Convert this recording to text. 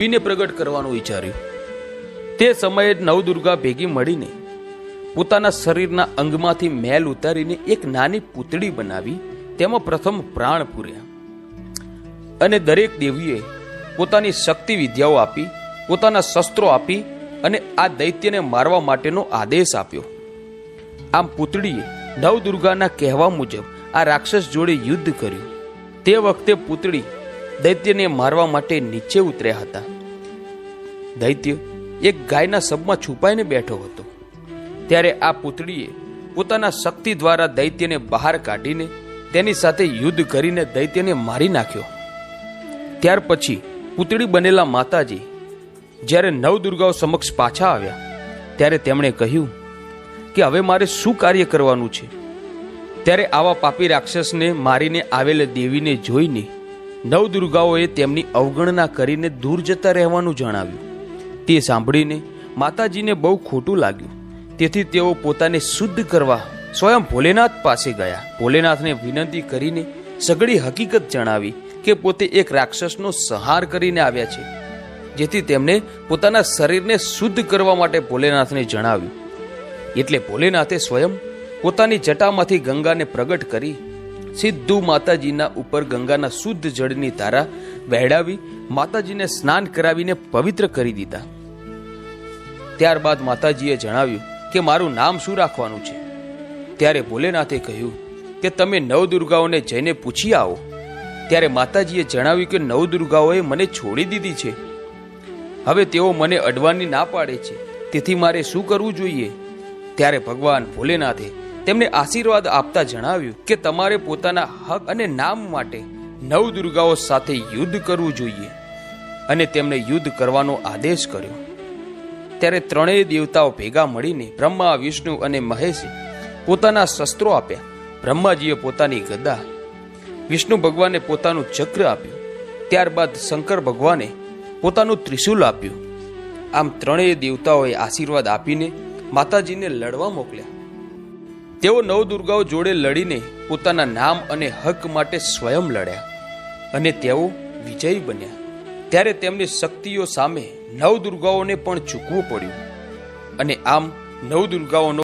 દેવીને પ્રગટ કરવાનું વિચાર્યું. તે સમયે નવદુર્ગા ભેગી મળીને પોતાના શરીરના અંગમાંથી મેલ ઉતારીને એક નાની પૂતળી બનાવી તેમાં પ્રથમ પ્રાણ પૂર્યા. અને દરેક દેવીએ પોતાની શક્તિ વિદ્યાઓ આપી, પોતાના શસ્ત્રો આપી અને આ દૈત્યને મારવા માટેનો આદેશ આપ્યો. આમ પુતળીએ નવદુર્ગાના કહેવા મુજબ આ રાક્ષસ જોડે યુદ્ધ કર્યું. તે વખતે પુતળી દૈત્યને મારવા માટે નીચે ઉતર્યા હતા. દૈત્ય એક ગાયના સબમાં છુપાઈને બેઠો હતો. ત્યારે આ પુતળીએ પોતાના શક્તિ દ્વારા દૈત્યને બહાર કાઢીને તેની સાથે યુદ્ધ કરીને દૈત્યને મારી નાખ્યો. ત્યાર પછી પુતળી બનેલા માતાજી જ્યારે નવદુર્ગાઓ સમક્ષ પાછા આવ્યા, ત્યારે તેમણે કહ્યું કે હવે મારે શું કાર્ય કરવાનું છે? ત્યારે આવા પાપી રાક્ષસને મારીને આવેલ દેવીને જોઈને નવદુર્ગાઓએ તેમની અવગણના કરીને દૂર જતા રહેવાનું જણાવ્યું. તે સાંભળીને માતાજીને બહુ ખોટું લાગ્યું. તેથી તેઓ પોતાને શુદ્ધ કરવા સ્વયં ભોલેનાથ પાસે ગયા. ભોલેનાથને વિનંતી કરીને સઘળી હકીકત જણાવી કે પોતે એક રાક્ષસનો સંહાર કરીને આવ્યા છે, જેથી તેમણે પોતાના શરીરને શુદ્ધ કરવા માટે ભોલેનાથને જણાવ્યું. એટલે ભોલેનાથે સ્વયં પોતાની જટામાંથી ગંગાને પ્રગટ કરી સીધું માતાજીના ઉપર ગંગાના શુદ્ધ જળની ધારા વહેડાવી માતાજીને સ્નાન કરાવીને પવિત્ર કરી દીધા. ત્યારબાદ માતાજીએ જણાવ્યું કે મારું નામ શું રાખવાનું છે? ત્યારે ભોલેનાથે કહ્યું કે તમે નવદુર્ગાઓને જઈને પૂછી આવો. ત્યારે માતાજીએ જણાવ્યું કે નવદુર્ગાઓએ મને છોડી દીધી છે. હવે તેઓ મને અડવાની ના પાડે છે. તેથી મારે શું કરવું જોઈએ? ત્યારે ભગવાન ભોલેનાથે તેમને આશીર્વાદ આપતા જણાવ્યું કે તમારે પોતાના હક અને નામ માટે નવ દુર્ગાઓ સાથે યુદ્ધ કરવું જોઈએ. અને તેમને યુદ્ધ કરવાનો આદેશ કર્યો. ત્યારે ત્રણેય દેવતાઓ ભેગા મળીને બ્રહ્મા, વિષ્ણુ અને મહેશે પોતાના શસ્ત્રો આપ્યા. બ્રહ્માજીએ પોતાની ગદા, વિષ્ણુ ભગવાને પોતાનું ચક્ર આપ્યું. ત્યારબાદ શંકર ભગવાને પોતાનું ત્રિશૂલ આપ્યું. આમ ત્રણેય દેવતાઓએ આશીર્વાદ આપીને માતાજીને લડવા મોકલ્યા. તેઓ નવદુર્ગાઓ જોડે લડીને પોતાના નામ અને હક માટે સ્વયં લડ્યા અને તેઓ વિજયી બન્યા. ત્યારે તેમની શક્તિઓ સામે નવદુર્ગાઓને પણ ઝૂકવું પડ્યું. અને આમ નવદુર્ગાઓનો